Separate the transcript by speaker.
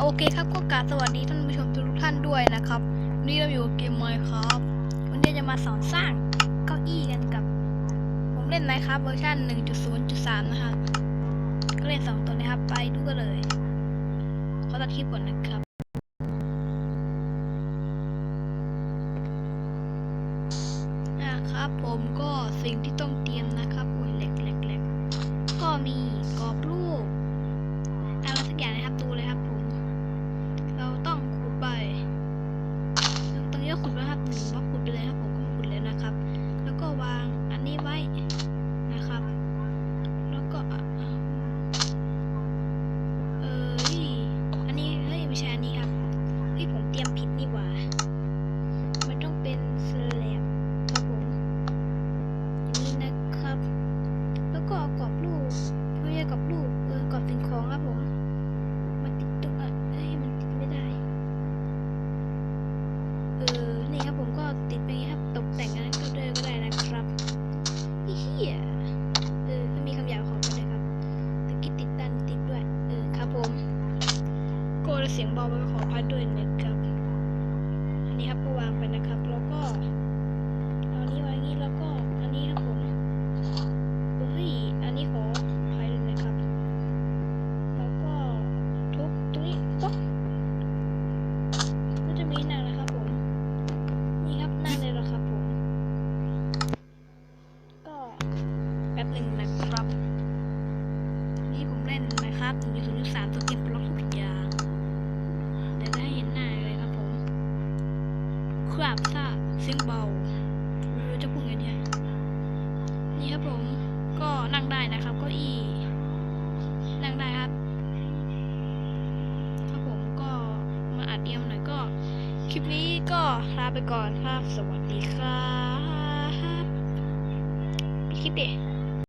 Speaker 1: โอเคครับก็กราบสวัสดีท่านผู้ชมทุกท่านด้วยนะครับวันนี้เราอยู่เกมมค์ครับวันนี้จะมาสอนสร้างเก้าอี้กันกับ ผมเล่นนะครับเวอร์ชัน1.0.3 นะครับก็เล่นสองตัวนะครับ ไปดูกันเลยขอตัดคลิปก่อนนะครับนะครับผมก็สิ่งที่ต้องเตรียมนะครับ ยเออมีคำหยาบขอมาเลยครับตะกี้ติดตันติดด้วย เออครับผม โก็เสียงเบาไปขอพัดด้วยนะ ล่นนะครับมีศูนย์สามตัวเก็บบล็อกทุกอย่างเดี๋ยวได้เห็นหน้าเลยครับผมครับถ้าเสียงเบาไม่รู้จะพูดไงดีนี่ครับผมก็นั่งได้นะครับเก็อีนั่งได้ครับครับผมก็มาอัดเอียมหน่อยก็ คลิปนี้ก็ลาไปก่อนครับ สวัสดีครับปิดคลิปดิ